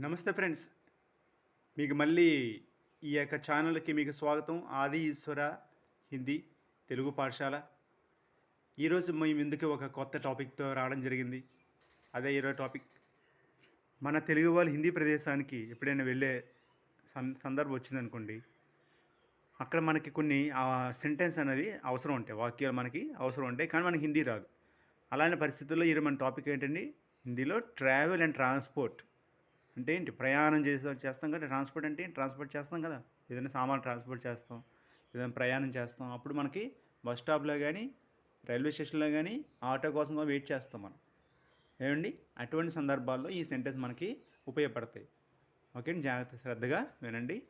నమస్తే ఫ్రెండ్స్. మీకు మళ్ళీ ఈ యొక్క ఛానల్కి మీకు స్వాగతం. ఆది ఈశ్వర హిందీ తెలుగు పాఠశాల. ఈరోజు మేము ఇందుకు ఒక కొత్త టాపిక్తో రావడం జరిగింది. అదే ఈరోజు టాపిక్. మన తెలుగు వాళ్ళు హిందీ ప్రదేశానికి ఎప్పుడైనా వెళ్ళే సం- సందర్భం వచ్చిందనుకోండి. అక్కడ మనకి కొన్ని సెంటెన్స్ అనేది అవసరం ఉంటాయి. వాక్యాలు మనకి అవసరం ఉంటాయి. కానీ మనకి హిందీ రాదు. అలాంటి పరిస్థితుల్లో ఈరోజు మన టాపిక్ ఏంటండి? హిందీలో ట్రావెల్ అండ్ ట్రాన్స్పోర్ట్ అంటే ఏంటి? ప్రయాణం చేస్తాం చేస్తాం కదా ట్రాన్స్పోర్ట్ అంటే ట్రాన్స్పోర్ట్ చేస్తాం కదా. ఏదైనా సామాన్లు ట్రాన్స్పోర్ట్ చేస్తాం ఏదైనా ప్రయాణం చేస్తాం. అప్పుడు మనకి బస్ స్టాప్లో కానీ రైల్వే స్టేషన్లో కానీ ఆటో కోసం కూడా వెయిట్ చేస్తాం మనం. ఏమండి? అటువంటి సందర్భాల్లో ఈ సెంటెన్స్ మనకి ఉపయోగపడతాయి. ఓకే అండి జాగ్రత్త శ్రద్ధగా వినండి.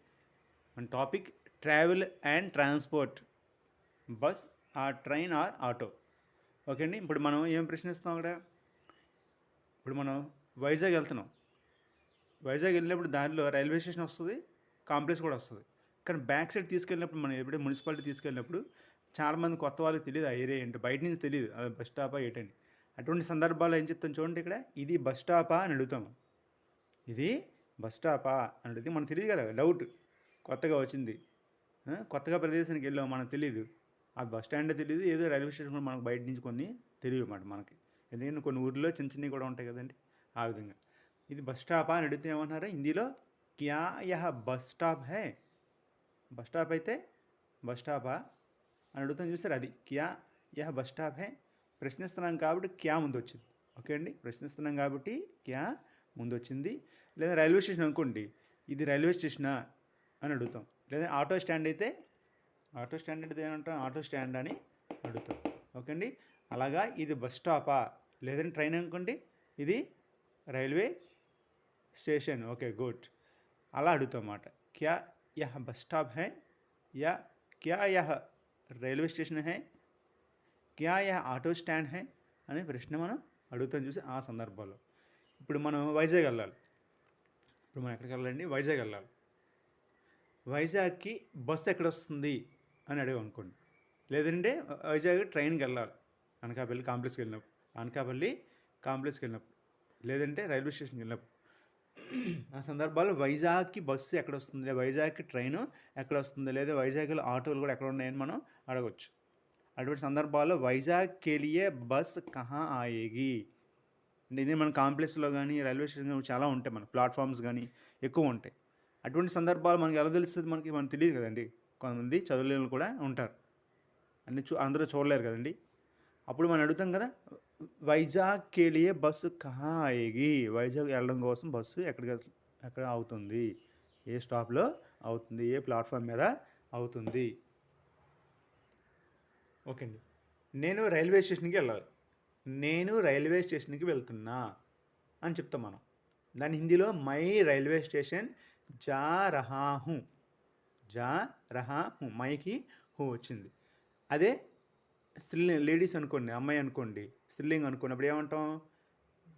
మన topic travel and transport. Bus or train or auto. Okay అండి ఇప్పుడు మనం ఏం ప్రశ్నిస్తాం అక్కడ? ఇప్పుడు మనం వైజాగ్ వెళ్తున్నాం. వైజాగ్ వెళ్ళినప్పుడు దానిలో రైల్వే స్టేషన్ వస్తుంది కాంప్లెక్స్ కూడా వస్తుంది. కానీ బ్యాక్ సైడ్ తీసుకెళ్ళినప్పుడు మనం ఎప్పుడే మున్సిపాలిటీ తీసుకెళ్ళినప్పుడు చాలామంది కొత్త వాళ్ళకి తెలియదు ఆ ఏరియా ఏంటి బయట నుంచి తెలియదు. అది బస్ స్టాపా ఏంటని అటువంటి సందర్భాల్లో ఏం చెప్తాం చూడండి ఇక్కడ ఇది బస్ స్టాపా అని అడుగుతాము ఇది బస్ స్టాపా అని అడిగితే మనకు తెలియదు కదా డౌట్. కొత్తగా వచ్చింది. కొత్తగా ప్రదేశానికి వెళ్ళాం మనకు తెలియదు. ఆ బస్ స్టాండ్ తెలియదు ఏదో రైల్వే స్టేషన్ కూడా మనకు బయట నుంచి కొన్ని తెలియదు అన్నమాట మనకి. ఎందుకంటే కొన్ని ఊర్లో చిన్న చిన్నవి కూడా ఉంటాయి కదండి ఆ విధంగా. ఇది బస్ స్టాపా అని అడిగితే ఏమన్నారా? హిందీలో క్యా యహ బస్ స్టాప్ హే? బస్ స్టాప్ అయితే బస్ స్టాపా అని అడుగుతాం చూసారు? అది క్యా యహ బస్ స్టాప్ హే? ప్రశ్నిస్తున్నాం కాబట్టి క్యా ముందు వచ్చింది ఓకే అండి? ప్రశ్నిస్తున్నాం కాబట్టి క్యా ముందు వచ్చింది లేదా రైల్వే స్టేషన్ అనుకోండి. ఇది రైల్వే స్టేషనా? అని అడుగుతాం. లేదా ఆటో స్టాండ్ అయితే ఆటో స్టాండ్ అంటే ఏమంటాం ఆటో స్టాండ్ అని అడుగుతాం. ఓకే అండి? అలాగా ఇది బస్ స్టాపా లేదంటే ట్రైన్ అనుకోండి. ఇది రైల్వే స్టేషన్. Okay good. అలా అడుగుతాం అన్నమాట క్యా యహ బస్ స్టాప్ హై? యా క్యా యహ రైల్వే స్టేషన్ హై? క్యా యహ ఆటో స్టాండ్ హై? అనే ప్రశ్న మనం అడుగుతాం చూసి ఆ సందర్భాల్లో ఇప్పుడు మనం వైజాగ్ వెళ్ళాలి. ఇప్పుడు మనం ఎక్కడికి వెళ్ళాలండి? వైజాగ్ వెళ్ళాలి. వైజాగ్కి బస్సు ఎక్కడ వస్తుంది అని అడిగాం అనుకోండి. లేదంటే వైజాగ్ ట్రైన్కి వెళ్ళాలి. అనకాపల్లి కాంప్లెక్స్కి వెళ్ళినప్పుడు. అనకాపల్లి కాంప్లెక్స్కి వెళ్ళినప్పుడు. లేదంటే రైల్వే స్టేషన్కి వెళ్ళినప్పుడు. ఆ సందర్భాల్లో వైజాగ్కి బస్సు ఎక్కడ వస్తుంది లేదా వైజాగ్కి ట్రైన్ ఎక్కడ వస్తుంది లేదా వైజాగ్లో ఆటోలు కూడా ఎక్కడ ఉన్నాయని మనం అడగవచ్చు అటువంటి సందర్భాల్లో వైజాగ్ కెలియే బస్ కహా ఆయేగి? అంటే ఇది మన కాంప్లెక్స్లో కానీ రైల్వే స్టేషన్ కానీ చాలా ఉంటాయి మన ప్లాట్ఫామ్స్ కానీ ఎక్కువ ఉంటాయి. అటువంటి సందర్భాలు మనకి ఎలా తెలుస్తుంది? మనకి మనకు తెలియదు కదండి. కొంతమంది చదువులేని కూడా ఉంటారు. అన్ని చూ అందరూ చూడలేరు కదండి. అప్పుడు మనం అడుగుతాం కదా వైజాగ్ కెలియే బస్సు కహా ఆయేగి? వైజాగ్ వెళ్ళడం కోసం బస్సు ఎక్కడికి ఎక్కడ అవుతుంది? ఏ స్టాప్లో అవుతుంది? ఏ ప్లాట్ఫామ్ మీద అవుతుంది? ఓకే అండి నేను రైల్వే స్టేషన్కి వెళ్ళాలి నేను రైల్వే స్టేషన్కి వెళ్తున్నా అని చెప్తాం మనం. దాని హిందీలో మై రైల్వే స్టేషన్ జా రహా హూ. జా రహా హూ. మైకి హూ వచ్చింది. అదే స్త్రీలింగ్ లేడీస్ అనుకోండి అమ్మాయి అనుకోండి స్త్రీలింగ్ అనుకున్నప్పుడు ఏమంటాం?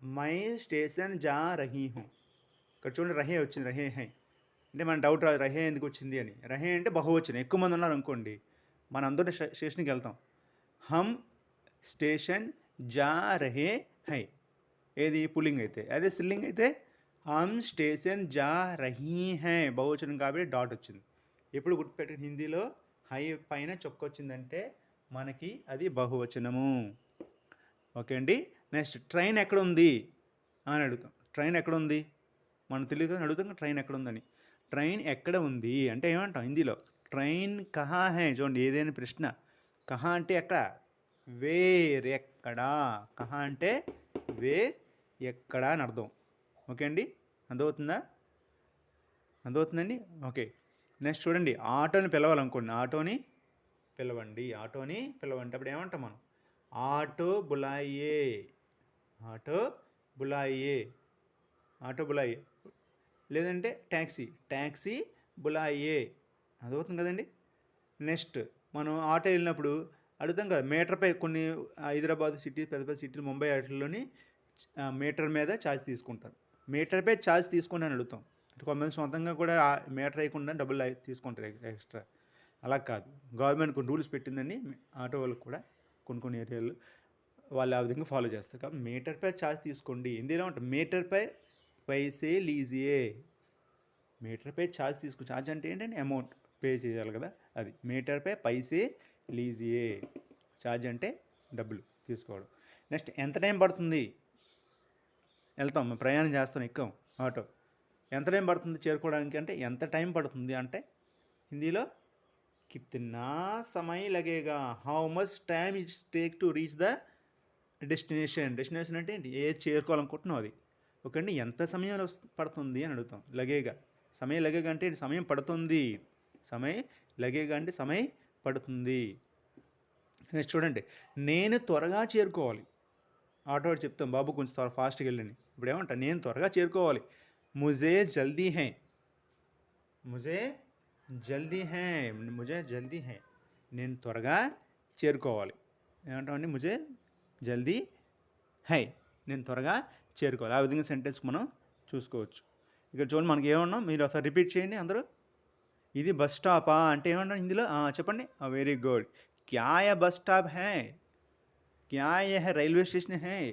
మై స్టేషన్ జా రహీ హూ. ఇక్కడ చూడండి రహే వచ్చింది రహే హై. అంటే మన డౌట్ రాదు రహే ఎందుకు వచ్చింది అని. రహే అంటే బహువచనం. ఎక్కువ మంది ఉన్నారు అనుకోండి మన అందరూ స్టేషన్కి వెళ్తాం. హమ్ స్టేషన్ జా రహే హై. ఏది? పుల్లింగ్ అయితే. అదే స్త్రీలింగ్ అయితే హమ్ స్టేషన్ జా రహీ హై. బహువచనం కాబట్టి డాట్ వచ్చింది. ఎప్పుడు గుర్తుపెట్టిన హిందీలో హై పైన చొక్క వచ్చిందంటే మనకి అది బహువచనము. ఓకే అండి? నెక్స్ట్ ట్రైన్ ఎక్కడ ఉంది అని అడుగుతాం. ట్రైన్ ఎక్కడ ఉంది మనం తెలియదు అడుగుతాం ట్రైన్ ఎక్కడ ఉందని ట్రైన్ ఎక్కడ ఉంది? అంటే ఏమంటాం హిందీలో? ట్రైన్ కహా హే? చూడండి ఏదైనా ప్రశ్న. కహా అంటే ఎక్కడ? వేర్ ఎక్కడా కహా అంటే వేర్ ఎక్కడా అని అర్థం. ఓకే అండి? అర్థమవుతుందా? అర్థమవుతుందండి? ఓకే. నెక్స్ట్ చూడండి ఆటోని పిలవాలనుకోండి. ఆటోని పిలవండి ఆటోని పిలవండి. అప్పుడు ఏమంటాం మనం? ఆటో బులాయే ఆటో బులాయే ఆటో బులాయే. లేదంటే ట్యాక్సీ ట్యాక్సీ బులాయే. అదవుతుంది కదండి? నెక్స్ట్ మనం ఆటో వెళ్ళినప్పుడు అడుగుతాం కదా మీటర్పై కొన్ని హైదరాబాద్ సిటీ పెద్ద పెద్ద సిటీలు ముంబై ఆటల్లోని మీటర్ మీద ఛార్జ్ తీసుకుంటారు. మీటర్పై ఛార్జ్ తీసుకుని అని అడుగుతాం. కొంతమంది సొంతంగా కూడా మీటర్ వేయకుండా డబ్బులు తీసుకుంటారు ఎక్స్ట్రా. అలా కాదు. గవర్నమెంట్ కొన్ని రూల్స్ పెట్టిందని ఆటో వాళ్ళకి కూడా కొన్ని కొన్ని ఏరియాలు వాళ్ళు ఆ విధంగా ఫాలో చేస్తారు. కాబట్టి మీటర్పై ఛార్జ్ తీసుకోండి. ఎందులో ఉంటుంది? మీటర్పై పైసే లీజియే మీటర్ పే ఛార్జ్ తీసుకు ఛార్జ్ అంటే ఏంటంటే అమౌంట్ పే చేయాలి కదా అది. మీటర్పై పైసే లీజియే ఛార్జ్ అంటే డబ్బులు తీసుకోవడం. నెక్స్ట్ ఎంత టైం పడుతుంది? వెళ్తాం. ప్రయాణం చేస్తాం ఎక్కాం ఆటో. ఎంత టైం పడుతుంది చేరుకోవడానికి అంటే ఎంత టైం పడుతుంది అంటే హిందీలో कितना సమయం లగేగా how much time it's take to reach the destination destination అంటే ఏంటి? ఏ చేరుకోవాలనుకుంటున్నావు అది? ఓకే అండి ఎంత సమయం పడుతుంది అని అడుగుతాం. లగేగా. సమయం లగేగా అంటే ఏంటి? సమయం పడుతుంది. సమయం లగేగా అంటే సమయం పడుతుంది. నెక్స్ట్ చూడండి. నేను త్వరగా చేరుకోవాలి. ఆటో చెప్తాం బాబు కొంచెం త్వర ఫాస్ట్గా వెళ్ళండి. ఇప్పుడు ఏమంటా? నేను త్వరగా చేరుకోవాలి. ముజే జల్దీ హై. ముజే జల్దీ హే ముజే జల్దీ హే. నేను త్వరగా చేరుకోవాలి. ఏమంటామండి ముజే? జల్దీ హై. నేను త్వరగా చేరుకోవాలి. ఆ విధంగా సెంటెన్స్ మనం చూసుకోవచ్చు. ఇక్కడ చూడండి మనకి ఏమన్నా మీరు ఒకసారి రిపీట్ చేయండి అందరూ. ఇది బస్ స్టాపా అంటే ఏమన్నా ఇందులో? చెప్పండి. వెరీ గుడ్ క్యా బస్ స్టాప్ హై? క్యా యహ రైల్వే స్టేషన్ హై?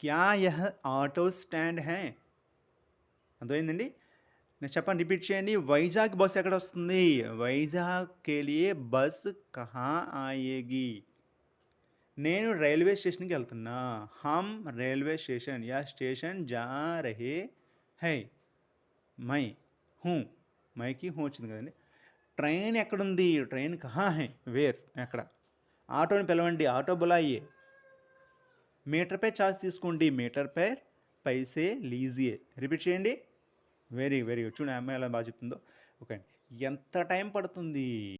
క్యా యహ ఆటో స్టాండ్ హే? అంతమైందండి నేను చెప్పండి రిపీట్ చేయండి. వైజాగ్ బస్ ఎక్కడ వస్తుంది? వైజాగ్ కెలియే బస్ కహా ఆయేగి. నేను రైల్వే స్టేషన్కి వెళ్తున్నా. హమ్ రైల్వే స్టేషన్. యా స్టేషన్ జా రహే హై. మై. హూ. మైకి హూ వచ్చింది కదండి. ట్రైన్ ఎక్కడుంది? ట్రైన్ కహా హై. వేర్. ఎక్కడ? ఆటోని పిలవండి. ఆటో బులాయే. మీటర్ పే ఛార్జ్ తీసుకోండి. మీటర్ పే పైసే లీజియే. రిపీట్ చేయండి. Very very good. చూడండి అమ్మాయి ఎలా బాగా చెప్తుందో. ఓకే ఎంత టైం పడుతుంది?